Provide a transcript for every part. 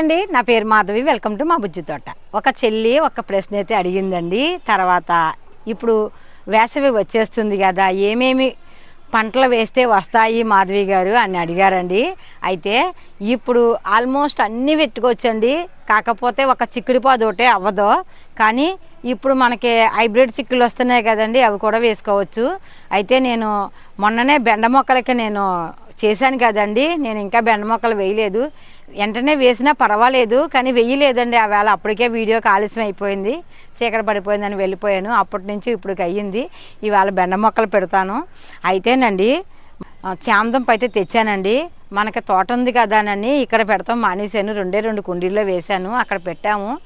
అండి నా పేరు మాధవి. వెల్కమ్ టు మా బుజ్జి తోట. ఒక చెల్లి ఒక ప్రశ్న అయితే అడిగిందండి. తర్వాత ఇప్పుడు వేసవి వచ్చేస్తుంది కదా ఏమేమి పంటలు వేస్తే వస్తాయి మాధవి గారు అని అడిగారండి. అయితే ఇప్పుడు ఆల్మోస్ట్ అన్నీ పెట్టుకోవచ్చండి. కాకపోతే ఒక చిక్కుడు పాదు ఒకటే అవ్వదు. కానీ ఇప్పుడు మనకి హైబ్రిడ్ చిక్కులు వస్తున్నాయి కదండి అవి కూడా వేసుకోవచ్చు. అయితే నేను మొన్ననే బెండ మొక్కలకి నేను చేశాను కదండి. నేను ఇంకా బెండ మొక్కలు వేయలేదు. వెంటనే వేసినా పర్వాలేదు కానీ వెయ్యలేదండి. ఆ వేళ అప్పటికే వీడియోకి ఆలస్యం అయిపోయింది చీకట పడిపోయిందని వెళ్ళిపోయాను. అప్పటి నుంచి ఇప్పటికి అయ్యింది. ఇవాళ బెండ మొక్కలు పెడతాను. అయితేనండి ఆ, అయితే తెచ్చానండి. మనకి తోట ఉంది కదానని ఇక్కడ పెడతాం మానేశాను. రెండే రెండు కుండీల్లో వేశాను అక్కడ పెట్టాము.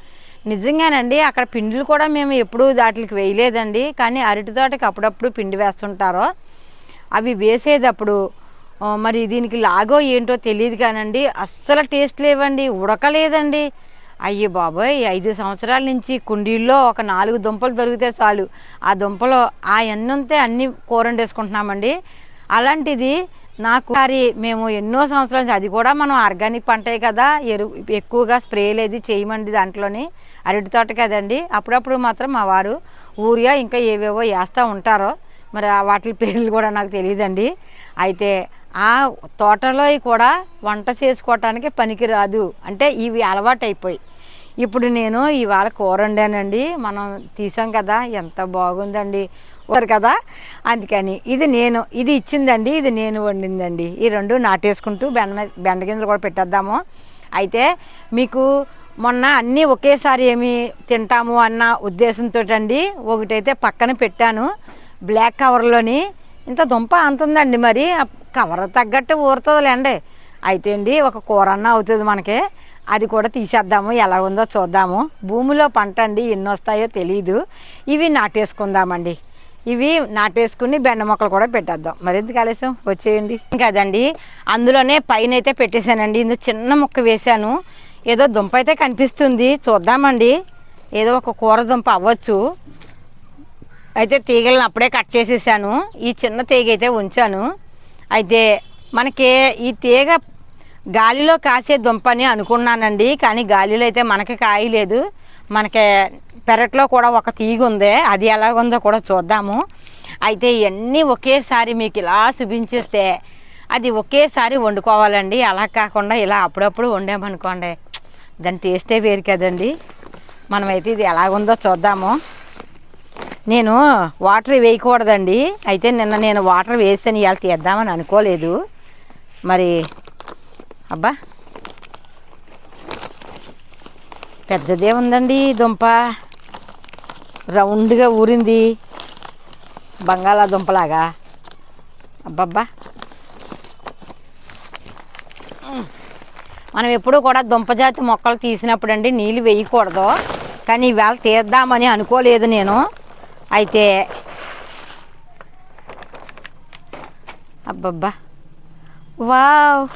నిజంగానండి అక్కడ పిండిలు కూడా మేము ఎప్పుడూ దాటికి వేయలేదండి. కానీ అరటి తోటకి అప్పుడప్పుడు పిండి వేస్తుంటారో. అవి వేసేటప్పుడు మరి దీనికి లాగో ఏంటో తెలియదు కానండి. అస్సలు టేస్ట్ లేవండి. ఉడకలేదండి. అయ్యో బాబోయ్ ఐదు సంవత్సరాల నుంచి కుండీల్లో ఒక నాలుగు దుంపలు దొరికితే చాలు. ఆ దుంపలు ఆ ఎన్నంతే అన్ని కూర వండేసుకుంటున్నామండి అలాంటిది నాకు మరి మేము ఎన్నో సంవత్సరాల నుంచి అది కూడా మనం ఆర్గానిక్ పంటే కదా. ఎరువు ఎక్కువగా స్ప్రేలు అది చేయమండి దాంట్లోని. అరటి తోట కదండి. అప్పుడప్పుడు మాత్రం మా వారు ఊరియా ఇంకా ఏవేవో వేస్తూ ఉంటారో. మరి వాటి పేర్లు కూడా నాకు తెలియదండి. అయితే ఆ తోటలో కూడా వంట చేసుకోవటానికి పనికిరాదు. అంటే ఇవి అలవాటైపోయి. ఇప్పుడు నేను ఇవాళ కూర వండానండి. మనం తీసాం కదా ఎంత బాగుందండి. వారు కదా? అందుకని ఇది నేను ఇది ఇచ్చిందండి ఇది నేను వండిందండి. ఈ రెండు నాటేసుకుంటూ బెండ మీద- బెండ గింజలు కూడా పెట్టేద్దాము. అయితే మీకు మొన్న అన్నీ ఒకేసారి ఏమి తింటాము అన్న ఉద్దేశంతో అండి ఒకటైతే పక్కన పెట్టాను. బ్లాక్ కవర్లోని. ఇంత దుంప అంతుందండి మరి. కవర్ తగ్గట్టు ఊరుతుందిలేండి అయితే అండి ఒక కూర అన్న అవుతుంది మనకి. అది కూడా తీసేద్దాము ఎలా ఉందో చూద్దాము. భూమిలో పంట అండి ఎన్ని వస్తాయో తెలియదు ఇవి నాటేసుకుందామండి. ఇవి నాటేసుకుని బెండ మొక్కలు కూడా పెట్టేద్దాం. మరింత ఎందుకు వచ్చేయండి. కదండి అందులోనే పైన అయితే పెట్టేశానండి. ఇందులో చిన్న ముక్క వేశాను. ఏదో దుంప అయితే కనిపిస్తుంది. చూద్దామండి. ఏదో ఒక కూర దుంప అవ్వచ్చు. అయితే తీగలను అప్పుడే కట్ చేసేసాను. ఈ చిన్న తీగ అయితే ఉంచాను. అయితే మనకి ఈ తీగ గాలిలో కాసే దుంపని అనుకున్నానండి కానీ గాలిలో అయితే మనకి కాయలేదు మనకి పెరట్లో కూడా ఒక తీగ ఉంది అది ఎలాగుందో కూడా చూద్దాము. అయితే ఇవన్నీ ఒకేసారి మీకు ఇలా చూపించేస్తే అది ఒకేసారి వండుకోవాలండి. అలా కాకుండా ఇలా అప్పుడప్పుడు వండామనుకోండి దాని టేస్టే వేరు కదండి. మనమైతే ఇది ఎలాగుందో చూద్దాము. నేను వాటర్ వేయకూడదండి. అయితే నిన్న నేను వాటర్ వేసాను ఇవాళ తీద్దామని అనుకోలేదు. మరి అబ్బా. పెద్దదే ఉందండి దుంప. రౌండ్గా ఊరింది బంగాళాదుంపలాగా. అబ్బబ్బా. మనం ఎప్పుడూ కూడా దుంపజాతి మొక్కలు తీసినప్పుడు అండి నీళ్ళు వేయకూడదు. కానీ ఇవాళ తీద్దామని అనుకోలేదు నేను. అయితే అబ్బబ్బా. వావ్.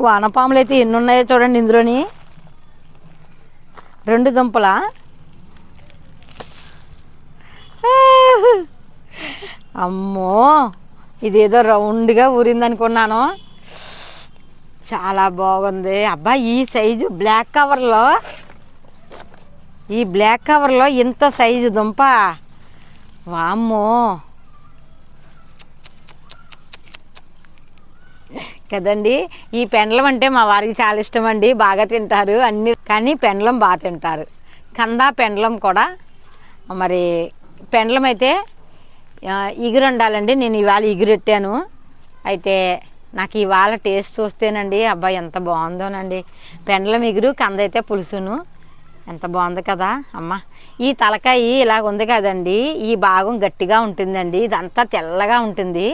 వానపాములు అయితే ఎన్ని ఉన్నాయో చూడండి ఇందులోని. రెండు దుంపలా? అమ్మో. ఇదేదో రౌండ్గా ఊరింది అనుకున్నాను చాలా బాగుంది. అబ్బా ఈ సైజు బ్లాక్ కవర్లో ఈ బ్లాక్ కవర్లో ఇంత సైజు దుంప? వామ్మో. కదండి ఈ పెండలం అంటే మా వారికి చాలా ఇష్టం అండి బాగా తింటారు అన్ని. కానీ పెండలం బాగా తింటారు. కందా పెండలం కూడా. మరి పెండలం అయితే ఇగురు ఉండాలండి. నేను ఇవాళ ఇగురెట్టాను అయితే నాకు ఇవాళ టేస్ట్ చూస్తేనండి అబ్బాయి ఎంత బాగుందోనండి. పెండలం ఇగురు కంద అయితే పులుసును. ఎంత బాగుంది కదా అమ్మ. ఈ తలకాయ ఇలాగ ఉంది కదండి ఈ భాగం గట్టిగా ఉంటుందండి ఇదంతా తెల్లగా ఉంటుంది.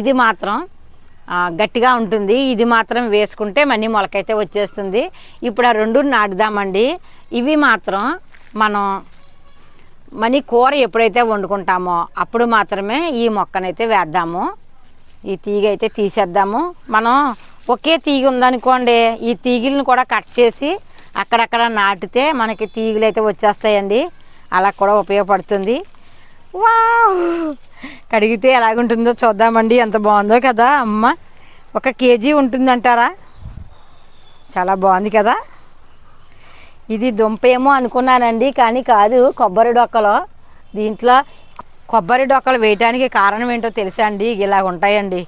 ఇది మాత్రం గట్టిగా ఉంటుంది. ఇది మాత్రం వేసుకుంటే మనీ మొలకైతే వచ్చేస్తుంది. ఇప్పుడు ఆ రెండు నాటుదామండి. ఇవి మాత్రం మనం మనీ కూర ఎప్పుడైతే వండుకుంటామో అప్పుడు మాత్రమే ఈ మొక్కనైతే వేద్దాము. ఈ తీగ అయితే తీసేద్దాము. మనం ఒకే తీగ ఉందనుకోండి ఈ తీగలను కూడా కట్ చేసి అక్కడక్కడ నాటితే మనకి తీగలు అయితే వచ్చేస్తాయండి. అలా కూడా ఉపయోగపడుతుంది. వావ్! కడిగితే ఎలాగుంటుందో చూద్దామండి. ఎంత బాగుందో కదా అమ్మ. ఒక కేజీ ఉంటుందంటారా? చాలా బాగుంది కదా. ఇది దుంపేమో అనుకున్నానండి కానీ కాదు కొబ్బరి డొక్కలు. దీంట్లో కొబ్బరి డొక్కలు వేయటానికి కారణం ఏంటో తెలుసా అండి? ఇలా ఉంటాయండి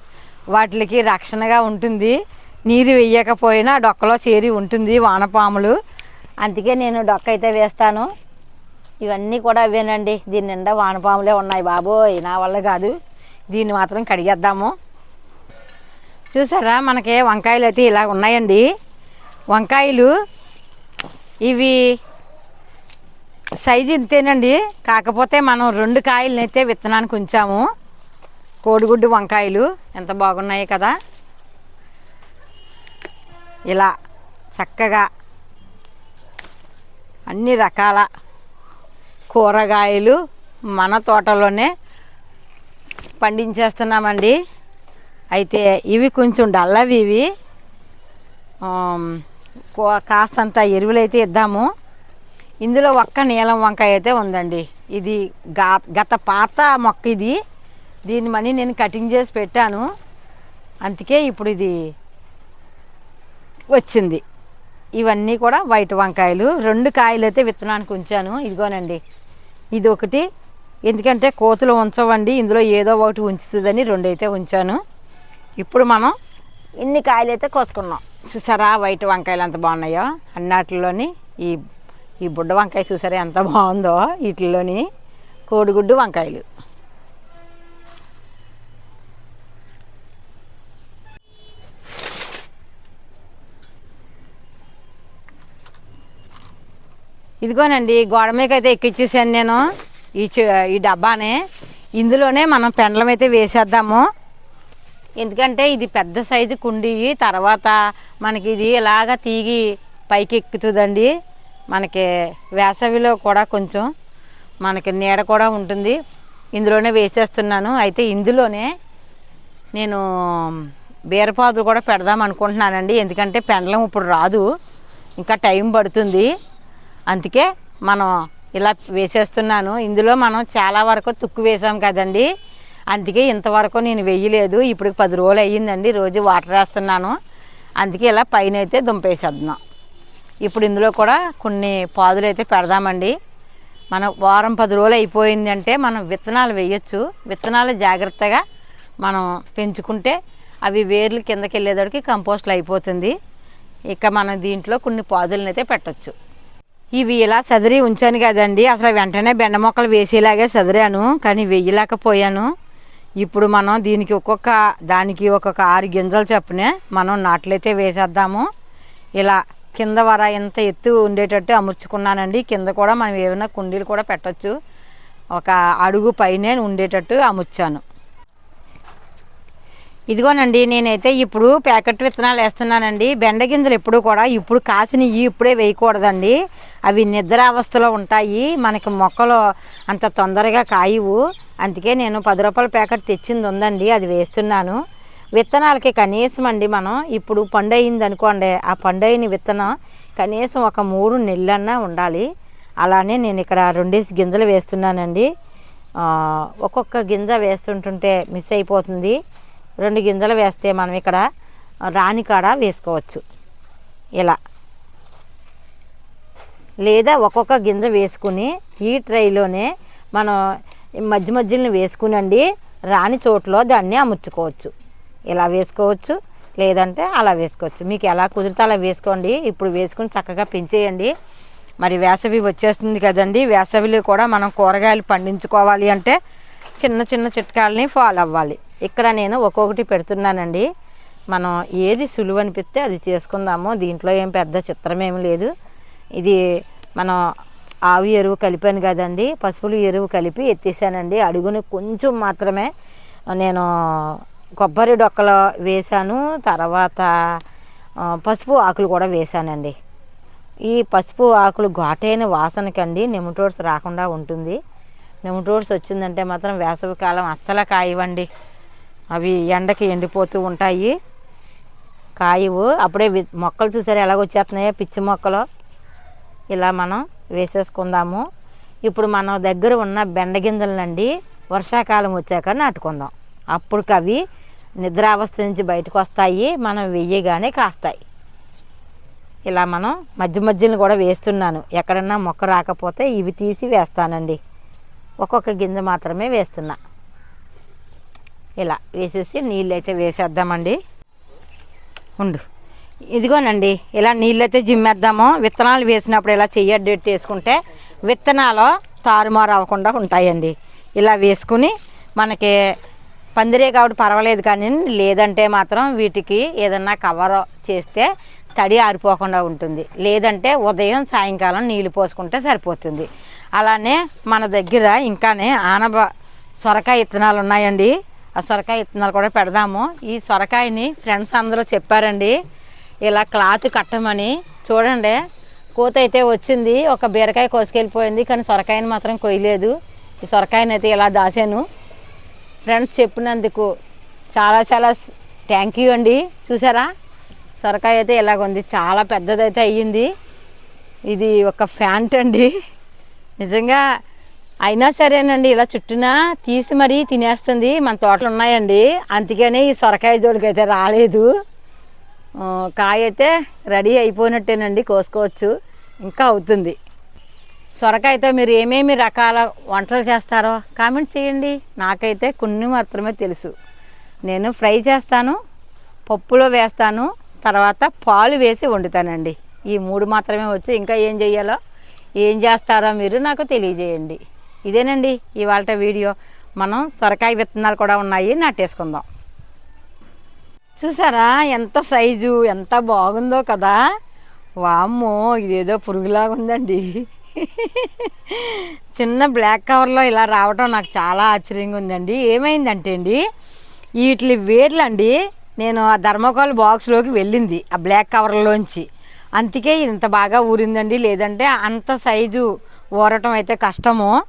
వాటికి రక్షణగా ఉంటుంది. నీరు వేయకపోయినా డొక్కలో చేరి ఉంటుంది వానపాములు. అందుకే నేను డొక్క అయితే వేస్తాను. ఇవన్నీ కూడా అవేనండి. దీని నిండా వానపాములే ఉన్నాయి బాబోయ్ నా వల్ల కాదు. దీన్ని మాత్రం కడిగేద్దాము. చూసారా మనకి వంకాయలు అయితే ఇలా ఉన్నాయండి. వంకాయలు ఇవి సైజు ఇంతేనండి. కాకపోతే మనం రెండు కాయలనైతే విత్తనానికి ఉంచాము. కోడిగుడ్డు వంకాయలు ఎంత బాగున్నాయి కదా. ఇలా చక్కగా అన్ని రకాల కూరగాయలు మన తోటలోనే పండించేస్తున్నామండి. అయితే ఇవి కొంచెం డల్లవి ఇవి. కాస్తంత ఎరువులైతే ఇద్దాము. ఇందులో ఒక్క నీలం వంకాయ అయితే ఉందండి. ఇది గత పాత మొక్క ఇది. దీన్ని మనీ నేను కటింగ్ చేసి పెట్టాను. అందుకే ఇప్పుడు ఇది వచ్చింది. ఇవన్నీ కూడా వైట్ వంకాయలు. రెండు కాయలు అయితే విత్తనానికి ఉంచాను. ఇదిగోనండి. ఇది ఒకటి ఎందుకంటే కోతులు ఉంచవండి. ఇందులో ఏదో ఒకటి ఉంచుతుందని రెండు అయితే ఉంచాను. ఇప్పుడు మనం ఇన్ని కాయలు అయితే కోసుకున్నాం. చూసారా వైట్ వంకాయలు ఎంత బాగున్నాయో? అన్నాటిలోని ఈ ఈ బుడ్డ వంకాయ చూసారా ఎంత బాగుందో? వీటిల్లోని కోడిగుడ్డు వంకాయలు. ఇదిగోనండి గోడ మీద అయితే ఎక్కిచ్చేసాను నేను. ఈ చ- ఈ డబ్బానే. ఇందులోనే మనం పెండలం అయితే వేసేద్దాము. ఎందుకంటే ఇది పెద్ద సైజు కుండి. తర్వాత మనకి ఇది ఇలాగ తీగి పైకి ఎక్కుతుందండి. మనకి వేసవిలో కూడా కొంచెం మనకి నీడ కూడా ఉంటుంది. ఇందులోనే వేసేస్తున్నాను. అయితే ఇందులోనే నేను బీరపాదులు కూడా పెడదాం అనుకుంటున్నానండి. ఎందుకంటే పెండలం ఇప్పుడు రాదు. ఇంకా టైం పడుతుంది. అందుకే మనం ఇలా వేసేస్తున్నాను. ఇందులో మనం చాలా వరకు తుక్కు వేసాం కదండి. అందుకే ఇంతవరకు నేను వేయలేదు. ఇప్పుడు పది రోజులు అయ్యిందండి. రోజు వాటర్ వేస్తున్నాను. అందుకే ఇలా పైన అయితే దుంపేసేద్దాం. ఇప్పుడు ఇందులో కూడా కొన్ని పాదులు అయితే పెడదామండి. మన వారం పది రోజులు అయిపోయిందంటే మనం విత్తనాలు వేయచ్చు. విత్తనాలు జాగ్రత్తగా మనం పెంచుకుంటే అవి వేర్లు కిందకి వెళ్ళేదడికి కంపోస్ట్లు అయిపోతుంది. ఇక మనం దీంట్లో కొన్ని పాదులను అయితే పెట్టొచ్చు. ఇవి ఇలా చదిరి ఉంచాను కదండి. అసలు వెంటనే బెండ మొక్కలు వేసేలాగే చదిరాను కానీ వెయ్యలేకపోయాను. ఇప్పుడు మనం దీనికి ఒక్కొక్క దానికి ఒక్కొక్క ఆరు గింజలు చప్పునే మనం నాట్లయితే వేసేద్దాము. ఇలా కింద వర ఇంత ఎత్తు ఉండేటట్టు అమర్చుకున్నానండి. కింద కూడా మనం ఏమైనా కుండీలు కూడా పెట్టొచ్చు. ఒక అడుగు పైనే ఉండేటట్టు అమర్చాను. ఇదిగోనండి నేనైతే ఇప్పుడు ప్యాకెట్ విత్తనాలు వేస్తున్నానండి. బెండ గింజలు ఎప్పుడు కూడా ఇప్పుడు కాసినవి ఇప్పుడే వేయకూడదండి. అవి నిద్రావస్థలో ఉంటాయి. మనకి మొక్కలు అంత తొందరగా కాయవు. అందుకే నేను పది రూపాయల ప్యాకెట్ తెచ్చింది ఉందండి అది వేస్తున్నాను. విత్తనాలకి కనీసం అండి మనం ఇప్పుడు పండు అయింది అనుకోండి ఆ పండు అయిన విత్తనం కనీసం ఒక మూడు నెలలన్నా ఉండాలి. అలానే నేను ఇక్కడ రెండేసి గింజలు వేస్తున్నానండి. ఒక్కొక్క గింజ వేస్తుంటుంటే మిస్ అయిపోతుంది. రెండు గింజలు వేస్తే మనం ఇక్కడ రాణి కాడ వేసుకోవచ్చు. ఇలా. లేదా ఒక్కొక్క గింజ వేసుకుని ఈ ట్రైలోనే మనం మధ్య మధ్యలో వేసుకునండి రాని చోట్లో దాన్ని అమర్చుకోవచ్చు ఇలా వేసుకోవచ్చు లేదంటే అలా వేసుకోవచ్చు. మీకు ఎలా కుదిరితే అలా వేసుకోండి. ఇప్పుడు వేసుకుని చక్కగా పెంచేయండి. మరి వేసవి వచ్చేస్తుంది కదండి. వేసవిలో కూడా మనం కూరగాయలు పండించుకోవాలి అంటే చిన్న చిన్న చిట్కాలని ఫాలో అవ్వాలి. ఇక్కడ నేను ఒక్కొక్కటి పెడుతున్నానండి. మనం ఏది సులువు అనిపిస్తే అది చేసుకుందాము. దీంట్లో ఏం పెద్ద చిత్రం లేదు. ఇది మనం ఆవు ఎరువు కలిపాను కదండి. పసుపులు ఎరువు కలిపి ఎత్తేసానండి. అడుగుని కొంచెం మాత్రమే నేను కొబ్బరి డొక్కలు వేశాను. తర్వాత పసుపు ఆకులు కూడా వేశానండి. ఈ పసుపు ఆకులు ఘాటైన వాసనకండి. నెమటోడ్స్ రాకుండా ఉంటుంది. నెమటోడ్స్ వచ్చిందంటే మాత్రం వేసవికాలం అస్సలు కాయవండి. అవి ఎండకి ఎండిపోతూ ఉంటాయి. కాయవు. అప్పుడే వి- మొక్కలు చూసారు ఎలాగ వచ్చేస్తున్నాయో పిచ్చి మొక్కలు. ఇలా మనం వేసేసుకుందాము. ఇప్పుడు మన దగ్గర ఉన్న బెండగింజలనండి వర్షాకాలం వచ్చాక నాటుకుందాం. అప్పుడు అవి నిద్రావస్థ నుంచి బయటకు వస్తాయి. మనం వెయ్యగానే కాస్తాయి. ఇలా మనం మధ్య మధ్యలో కూడా వేస్తున్నాను. ఎక్కడన్నా మొక్క రాకపోతే ఇవి తీసి వేస్తానండి. ఒక్కొక్క గింజ మాత్రమే వేస్తున్నా. ఇలా వేసేసి నీళ్ళు అయితే వేసేద్దామండి. ఉండు. ఇదిగోనండి ఇలా నీళ్ళైతే జిమ్మేద్దాము. విత్తనాలు వేసినప్పుడు ఇలా చెయ్యడ్డెట్టు వేసుకుంటే విత్తనాలు తారుమారు అవ్వకుండా ఉంటాయండి. ఇలా వేసుకుని మనకి పందిరే కాబట్టి పర్వాలేదు కానీ లేదంటే మాత్రం వీటికి ఏదన్నా కవర్ చేస్తే తడి ఆరిపోకుండా ఉంటుంది. లేదంటే ఉదయం సాయంకాలం నీళ్ళు పోసుకుంటే సరిపోతుంది. అలానే మన దగ్గర ఇంకానే ఆనబ సొరకాయ విత్తనాలు ఉన్నాయండి. ఆ సొరకాయ ఇత్తనాలు కూడా పెడదాము. ఈ సొరకాయని ఫ్రెండ్స్ అందరూ చెప్పారండి. ఇలా క్లాత్ కట్టమని. చూడండి కోత అయితే వచ్చింది. ఒక బీరకాయ కోసుకెళ్ళిపోయింది కానీ సొరకాయని మాత్రం కొయ్యలేదు. ఈ సొరకాయని అయితే ఇలా దాసాను ఫ్రెండ్స్ చెప్పినందుకు చాలా చాలా థ్యాంక్ యూ అండి. చూసారా? సొరకాయ అయితే ఇలాగుంది. చాలా పెద్దదైతే అయ్యింది. ఇది ఒక ఫ్యాంట్ అండి. నిజంగా అయినా సరేనండి ఇలా చుట్టూన తీసి మరీ తినేస్తుంది. మన తోటలు ఉన్నాయండి అందుకనే ఈ సొరకాయ జోలికి అయితే రాలేదు కాయ అయితే రెడీ అయిపోయినట్టేనండి కోసుకోవచ్చు. ఇంకా అవుతుంది. సొరకాయతో మీరు ఏమేమి రకాల వంటలు చేస్తారో కామెంట్ చేయండి. నాకైతే కొన్ని మాత్రమే తెలుసు. నేను ఫ్రై చేస్తాను పప్పులో వేస్తాను తర్వాత పాలు వేసి వండుతానండి. ఈ మూడు మాత్రమే వచ్చి ఇంకా ఏం చెయ్యాలో ఏం చేస్తారో మీరు నాకు తెలియజేయండి. ఇదేనండి ఇవాళ వీడియో. మనం సొరకాయ విత్తనాలు కూడా ఉన్నాయి నాటేసుకుందాం. చూసారా ఎంత సైజు ఎంత బాగుందో కదా? వామ్మో ఇదేదో పురుగులాగా ఉందండి. చిన్న బ్లాక్ కవర్లో ఇలా రావటం నాకు చాలా ఆశ్చర్యంగా ఉందండి. ఏమైందంటే అండి వీటి వేర్లు అండి నేను ఆ ధర్మకోల్ బాక్స్లోకి వెళ్ళింది ఆ బ్లాక్ కవర్లోంచి. అందుకే ఇంత బాగా ఊరిందండి. లేదంటే అంత సైజు ఊరటం అయితే కష్టము.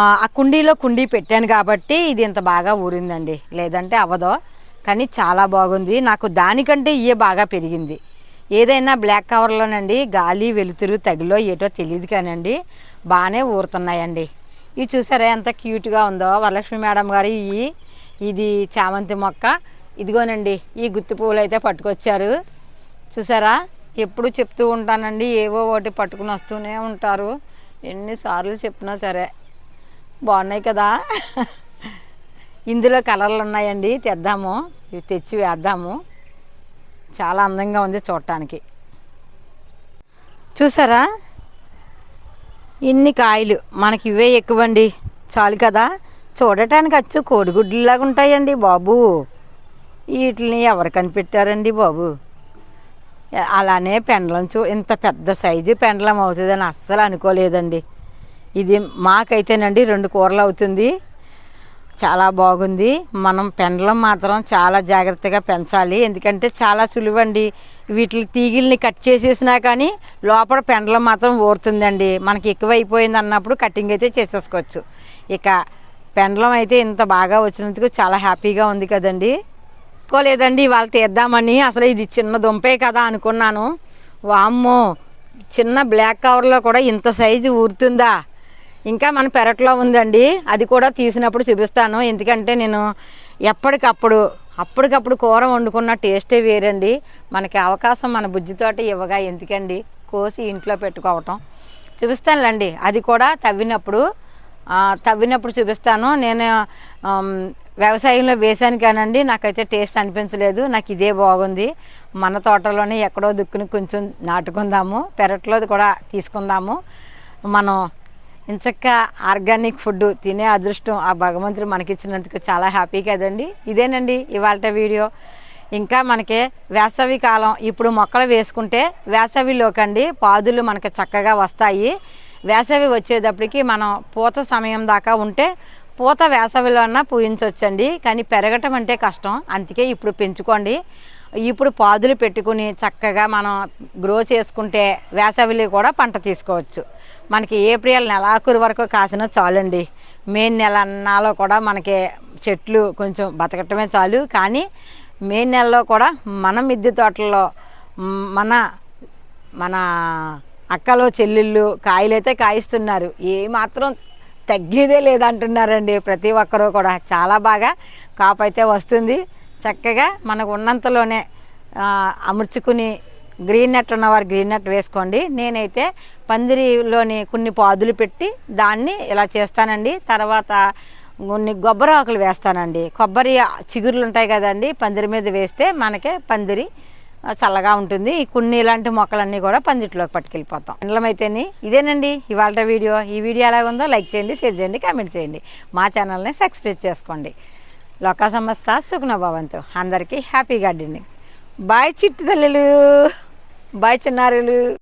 ఆ కుండీలో కుండీ పెట్టాను కాబట్టి ఇది ఇంత బాగా ఊరిందండి. లేదంటే అవ్వదు. కానీ చాలా బాగుంది. నాకు దానికంటే ఇయే బాగా పెరిగింది. ఏదైనా బ్లాక్ కవర్లోనండి గాలి వెలుతురు తగిలో ఏటో తెలియదు కానండి బాగానే ఊరుతున్నాయండి. ఇవి చూసారా ఎంత క్యూట్గా ఉందో. వరలక్ష్మి మేడం గారు ఇవి ఇది చామంతి మొక్క. ఇదిగోనండి ఈ గుత్తి పువ్వులు అయితే పట్టుకొచ్చారు. చూసారా? ఎప్పుడు చెప్తూ ఉంటానండి. ఏవో ఒకటి పట్టుకుని వస్తూనే ఉంటారు. ఎన్నిసార్లు చెప్పినా సరే. బాగున్నాయి కదా. ఇందులో కలర్లు ఉన్నాయండి తెద్దాము. ఇవి తెచ్చి వేద్దాము. చాలా అందంగా ఉంది చూడటానికి. చూసారా? ఇన్ని కాయలు. మనకి ఇవే ఎక్కువండి. చాలు కదా. చూడటానికి అచ్చు కోడిగుడ్లులాగా ఉంటాయండి బాబు. వీటిని ఎవరు కనిపెట్టారండి బాబు? అలానే పెండలం చూ ఇంత పెద్ద సైజు పెండలం అవుతుందని అస్సలు అనుకోలేదండి. ఇది మాకైతేనండి రెండు కూరలు అవుతుంది. చాలా బాగుంది. మనం పెండలం మాత్రం చాలా జాగ్రత్తగా పెంచాలి. ఎందుకంటే చాలా సులువండి. వీటి తీగిల్ని కట్ చేసేసినా కానీ లోపల పెండలం మాత్రం ఊరుతుందండి. మనకి ఎక్కువైపోయింది అన్నప్పుడు కటింగ్ అయితే చేసేసుకోవచ్చు. ఇక పెండలం అయితే ఇంత బాగా వచ్చినందుకు చాలా హ్యాపీగా ఉంది కదండి. లేదండి వాళ్ళు తీద్దామని. అసలు ఇది చిన్న దుంపే కదా అనుకున్నాను. వామ్మో చిన్న బ్లాక్ కవర్లో కూడా ఇంత సైజు ఊరుతుందా? ఇంకా మన పెరట్లో ఉందండి. అది కూడా తీసినప్పుడు చూపిస్తాను. ఎందుకంటే నేను ఎప్పటికప్పుడు అప్పటికప్పుడు కూర వండుకున్న టేస్టే వేరండి. మనకి అవకాశం మన బుజ్జితోట ఇవ్వగా ఎందుకండి? కోసి ఇంట్లో పెట్టుకోవటం. చూపిస్తానులేండి. అది కూడా తవ్వినప్పుడు తవ్వినప్పుడు చూపిస్తాను. నేను వ్యవసాయంలో వేశాను కానండి. నాకైతే టేస్ట్ అనిపించలేదు. నాకు ఇదే బాగుంది. మన తోటలోనే ఎక్కడో దుక్కుని కొంచెం నాటుకుందాము. పెరట్లో కూడా తీసుకుందాము. మనం ఇంచక్క ఆర్గానిక్ ఫుడ్ తినే అదృష్టం ఆ భగవంతుడు మనకిచ్చినందుకు చాలా హ్యాపీ కదండి. ఇదేనండి ఇవాళ వీడియో. ఇంకా మనకి వేసవి కాలం ఇప్పుడు మొక్కలు వేసుకుంటే వేసవిలోకండి పాదులు మనకి చక్కగా వస్తాయి. వేసవి వచ్చేటప్పటికి మనం పూత సమయం దాకా ఉంటే పూత వేసవిలో అన్నా పూయించవచ్చండి కానీ పెరగటం అంటే కష్టం. అందుకే ఇప్పుడు పెంచుకోండి. ఇప్పుడు పాదులు పెట్టుకుని చక్కగా మనం గ్రో చేసుకుంటే వేసవిలో కూడా పంట తీసుకోవచ్చు. మనకి ఏప్రిల్ నెలాఖరు వరకు కాసిన చాలండి. మే నెల అన్నాలో కూడా మనకి చెట్లు కొంచెం బతకటమే చాలు. కానీ మే నెలలో కూడా మన మిద్దె తోటల్లో మన మన అక్కలు చెల్లెళ్ళు కాయలైతే కాయిస్తున్నారు. ఏ మాత్రం తగ్గేదే లేదంటున్నారండి ప్రతి ఒక్కరూ కూడా. చాలా బాగా కాపు అయితే వస్తుంది. చక్కగా మనకు ఉన్నంతలోనే అమర్చుకుని గ్రీన్ నెట్ ఉన్నవారు గ్రీన్ నెట్ వేసుకోండి. నేనైతే పందిరిలోని కొన్ని పాదులు పెట్టి దాన్ని ఇలా చేస్తానండి. తర్వాత కొన్ని కొబ్బరి ఆకులు వేస్తానండి. కొబ్బరి చిగురులు ఉంటాయి కదండి పందిరి మీద వేస్తే మనకే పందిరి చల్లగా ఉంటుంది. కొన్ని ఇలాంటి మొక్కలన్నీ కూడా పందిట్లోకి పట్టుకెళ్ళిపోతాం. ఇండ్లమైతేని ఇదేనండి ఇవాళ వీడియో. ఈ వీడియో ఎలాగుందో లైక్ చేయండి షేర్ చేయండి కామెంట్ చేయండి. మా ఛానల్ని సబ్స్క్రైబ్ చేసుకోండి. లోకా సంస్థ సుఖ్నభవంతు అందరికీ హ్యాపీ గార్డెనింగ్. బాయ్ చిట్టు తల్లిలు. బాయ్ చిన్నారులు.